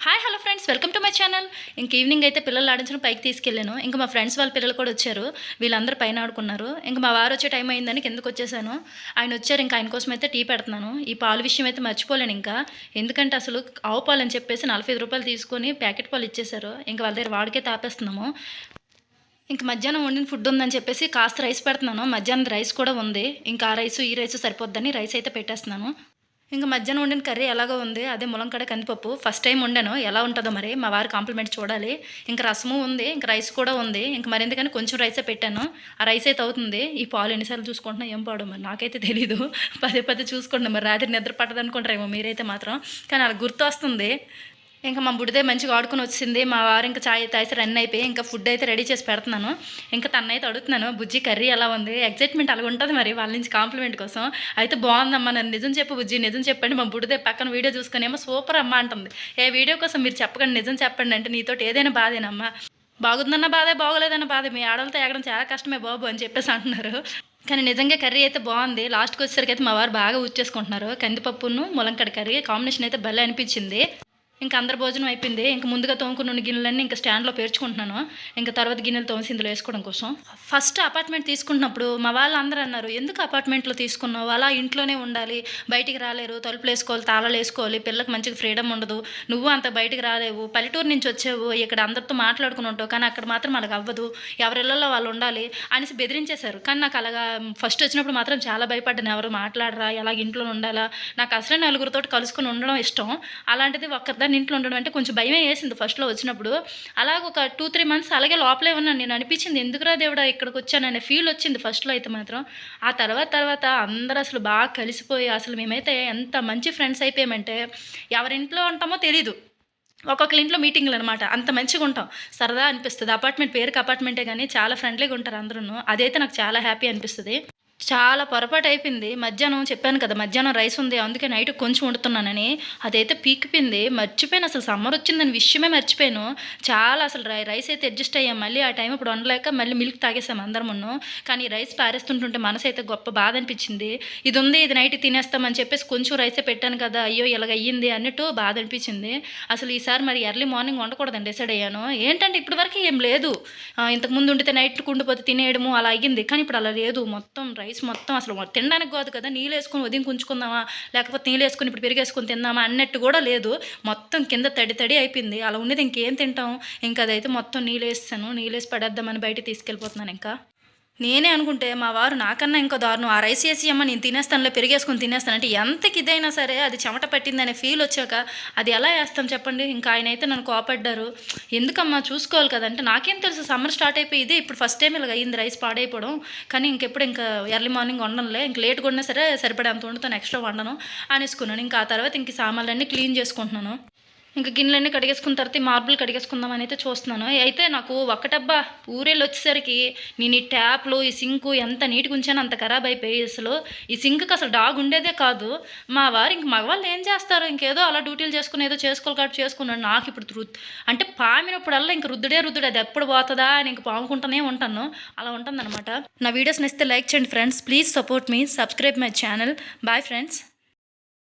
Hi hello friends welcome to my channel ఇంక evening అయితే పిల్లలు ఆడించడం పైకి తీసుకెళ్ళాను. ఇంకా మా ఫ్రెండ్స్ వాళ్ళ పిల్లలు కూడా వచ్చారు. వీళ్ళందరూ పైన ఆడుకున్నారు. ఇంకా మా వారు వచ్చే టైం అయిందని కిందకు వచ్చేసాను. ఆయన వచ్చారు. ఇంకా ఆయన కోసం అయితే టీ పెడుతున్నాను. ఈ పాలు విషయం అయితే మర్చిపోలేను ఇంకా. ఎందుకంటే అసలు ఆవు పాలు అని చెప్పేసి నలభై ఐదు రూపాయలు తీసుకొని ప్యాకెట్ పాలు ఇచ్చేశారు. ఇంకా వాళ్ళ దగ్గర వాడికే తాపేస్తున్నాము. ఇంక మధ్యాహ్నం వండిన ఫుడ్ ఉందని చెప్పేసి కాస్త రైస్ పెడుతున్నాను. మధ్యాహ్నం రైస్ కూడా ఉంది. ఇంకా ఆ రైస్ ఈ రైస్ సరిపోద్దని రైస్ అయితే పెట్టేస్తున్నాను. ఇంకా మధ్యాహ్నం వండిన కర్రీ ఎలాగో ఉంది అదే ములంకడ కందిపప్పు. ఫస్ట్ టైం వండాను. ఎలా ఉంటుందో మరి. మా వారి కాంప్లిమెంట్ చూడాలి. ఇంకా రసము ఉంది ఇంకా రైస్ కూడా ఉంది. ఇంకా మరి ఎందుకని కొంచెం రైసే పెట్టాను. ఆ రైస్ అయితే అవుతుంది. ఈ పాలు ఎన్నిసార్లు చూసుకుంటున్నా ఏం పాడు మరి నాకైతే తెలీదు. పదే పదే చూసుకోండి మరి. రాత్రి నిద్ర పట్టదనుకుంటారేమో మీరైతే మాత్రం. కానీ అలా గుర్తు వస్తుంది ఇంకా మా బుడిదే మంచిగా ఆడుకుని వచ్చింది. మా వారు ఇంకా చాయ్ తాసి రన్ అయిపోయి ఇంకా ఫుడ్ అయితే రెడీ చేసి పెడుతున్నాను. ఇంకా అయితే అడుగుతున్నాను బుజ్జి కర్రీ ఎలా ఉంది? ఎగ్జైట్మెంట్ అలా ఉంటుంది మరి వాళ్ళ నుంచి కాంప్లిమెంట్ కోసం. అయితే బాగుందమ్మా నన్ను నిజం చెప్పు బుజ్జి నిజం చెప్పండి. మా బుడిదే పక్కన వీడియో చూసుకొని ఏమో సూపర్ అమ్మ అంటుంది. ఏ వీడియో కోసం మీరు చెప్పకండి నిజం చెప్పండి అంటే నీతోటి ఏదైనా బాధేనమ్మా. బాగుందన్న బాధే బాగోలేదన్న బాధ. మీ ఆడవాళ్ళతో ఎగడం చాలా కష్టమే బాబు అని చెప్పేసి అంటున్నారు. కానీ నిజంగా కర్రీ అయితే బాగుంది. లాస్ట్కి వచ్చేసరికి అయితే మా వారు బాగా ఊచేసుకుంటున్నారు కందిపప్పును ములంకడ కర్రీ కాంబినేషన్ అయితే భలే అనిపించింది. ఇంకా అందరి భోజనం అయిపోయింది. ఇంకా ముందుగా తోముకున్న గిన్నెలన్నీ ఇంకా స్టాండ్లో పేర్చుకుంటున్నాను. ఇంకా తర్వాత గిన్నెలు తోమసి ఇందులో వేసుకోవడం కోసం. ఫస్ట్ అపార్ట్మెంట్ తీసుకున్నప్పుడు మా వాళ్ళు అందరూ అన్నారు ఎందుకు అపార్ట్మెంట్లో తీసుకున్నావు? అలా ఇంట్లోనే ఉండాలి. బయటికి రాలేరు. తలుపులు వేసుకోవాలి తాళాలు వేసుకోవాలి. పిల్లలకు మంచిగా ఫ్రీడమ్ ఉండదు. నువ్వు అంత బయటికి రాలేవు. పల్లెటూరు నుంచి వచ్చావు. ఇక్కడ అందరితో మాట్లాడుకుని ఉంటావు. కానీ అక్కడ మాత్రం వాళ్ళకి అవ్వదు. ఎవరిళ్ళలో వాళ్ళు ఉండాలి అనేసి బెదిరించేశారు. కానీ నాకు అలాగా ఫస్ట్ వచ్చినప్పుడు మాత్రం చాలా భయపడ్డాను. ఎవరు మాట్లాడరా? ఎలాగ ఇంట్లో ఉండాలా? నాకు అసలే నలుగురితో కలుసుకొని ఉండడం ఇష్టం. అలాంటిది ఒక్కరిదాన్ని ఇంట్లో ఉండడం అంటే కొంచెం భయమే వేసింది ఫస్ట్లో వచ్చినప్పుడు. అలాగ ఒక టూ త్రీ మంత్స్ అలాగే లోపలే ఉన్నాను నేను అనిపించింది ఎందుకురా దేవుడా ఇక్కడికి వచ్చాననే ఫీల్ వచ్చింది ఫస్ట్లో అయితే మాత్రం. ఆ తర్వాత తర్వాత అందరూ అసలు బాగా కలిసిపోయి అసలు మేమైతే ఎంత మంచి ఫ్రెండ్స్ అయిపోయామంటే ఎవరింట్లో ఉంటామో తెలీదు. ఒక్కొక్కరి ఇంట్లో మీటింగ్లు అనమాట అంత మంచిగా ఉంటాం. సరదా అనిపిస్తుంది. అపార్ట్మెంట్ పేరుకి అపార్ట్మెంటే కానీ చాలా ఫ్రెండ్లీగా ఉంటారు అందరూ అదైతే నాకు చాలా హ్యాపీ అనిపిస్తుంది. చాలా పొరపాటు అయిపోయింది. మధ్యాహ్నం చెప్పాను కదా మధ్యాహ్నం రైస్ ఉంది. అందుకే నైట్ కొంచెం వండుతున్నానని. అదైతే పీకిపోయింది. మర్చిపోయాను అసలు సమ్మర్ వచ్చిందని విషయమే మర్చిపోయాను. చాలా అసలు రై రైస్ అయితే అడ్జస్ట్ అయ్యాం. మళ్ళీ ఆ టైం ఇప్పుడు వండలేక మళ్ళీ మిల్క్ తాగేసాం అందరమును. కానీ రైస్ పారేస్తుంటుంటే మనసు అయితే గొప్ప బాధ అనిపించింది. ఇది ఉంది ఇది నైట్ తినేస్తామని చెప్పేసి కొంచెం రైసే పెట్టాను కదా అయ్యో ఇలాగ అయ్యింది అన్నట్టు బాధ అనిపించింది. అసలు ఈసారి మరి ఎర్లీ మార్నింగ్ వండకూడదని డిసైడ్ అయ్యాను. ఏంటంటే ఇప్పటివరకు ఏం లేదు. ఇంతకుముందు ఇంతకు ముందు ఉండితే నైట్ కుండిపోతే తినేయడము అలా అయ్యింది. కానీ ఇప్పుడు అలా లేదు. మొత్తం రైస్ మొత్తం అసలు తినడానికి కాదు కదా నీళ్ళు వేసుకొని ఉదయం ఉంచుకుందామా లేకపోతే నీళ్ళు వేసుకొని ఇప్పుడు పెరిగేసుకొని తిందామా అన్నట్టు కూడా లేదు. మొత్తం కింద తడి తడి అయిపోయింది. అలా ఉండేది ఇంకేం తింటాం? ఇంకా అదైతే మొత్తం నీళ్ళు వేస్తాను నీళ్ళు వేసి పడేద్దామని బయట తీసుకెళ్ళిపోతున్నాను ఇంకా. నేనే అనుకుంటే మా వారు నాకన్నా ఇంకో దారుణం. ఆ రైస్ వేసి అమ్మ నేను తినేస్తానులే పెరిగేసుకొని తినేస్తానంటే ఎంతకి ఇదైనా సరే అది చెమట పట్టిందనే ఫీల్ వచ్చాక అది ఎలా వేస్తాం చెప్పండి? ఇంకా ఆయన అయితే నన్ను కోపడ్డారు. ఎందుకమ్మా చూసుకోవాలి కదంటే నాకేం తెలుసు సమ్మర్ స్టార్ట్ అయిపోయి ఇదే ఇప్పుడు ఫస్ట్ టైం ఇలాగ అయింది రైస్ పాడైపోవడం. కానీ ఇంకెప్పుడు ఇంకా ఎర్లీ మార్నింగ్ వండనులే ఇంక లేట్ కొన్నా సరే సరిపడే అంత వండుతాను ఎక్స్ట్రా వండను అనేసుకున్నాను. ఇంకా ఆ తర్వాత ఇంక సామాన్లన్నీ క్లీన్ చేసుకుంటున్నాను. ఇంకా గిన్నెలన్నీ కడిగేసుకున్న తర్వాత మార్బుల్ కడిగేసుకుందామని అయితే చూస్తున్నాను. అయితే నాకు ఒకటబ్బా ఊరేళ్ళు వచ్చేసరికి నేను ఈ ట్యాప్లు ఈ సింకు ఎంత నీట్గా ఉంచానో అంత ఖరాబ్ అయిపోయి అసలు. ఈ సింక్కి అసలు డాగ్ ఉండేదే కాదు. మా వారు ఇంక మగవాళ్ళు ఏం చేస్తారు? ఇంకేదో అలా డ్యూటీలు చేసుకుని ఏదో చేసుకోవాలి కాబట్టి చేసుకున్నాను నాకు ఇప్పుడు రుద్ అంటే పామినప్పుడల్లా ఇంక రుద్దుడే రుద్దుడే. అది ఎప్పుడు పోతుందా అని ఇంక పాముకుంటూనే ఉంటాను. అలా ఉంటుందన్నమాట. నా వీడియోస్ నచ్చితే లైక్ చేయండి friends. Please support me. Subscribe my channel. Bye friends.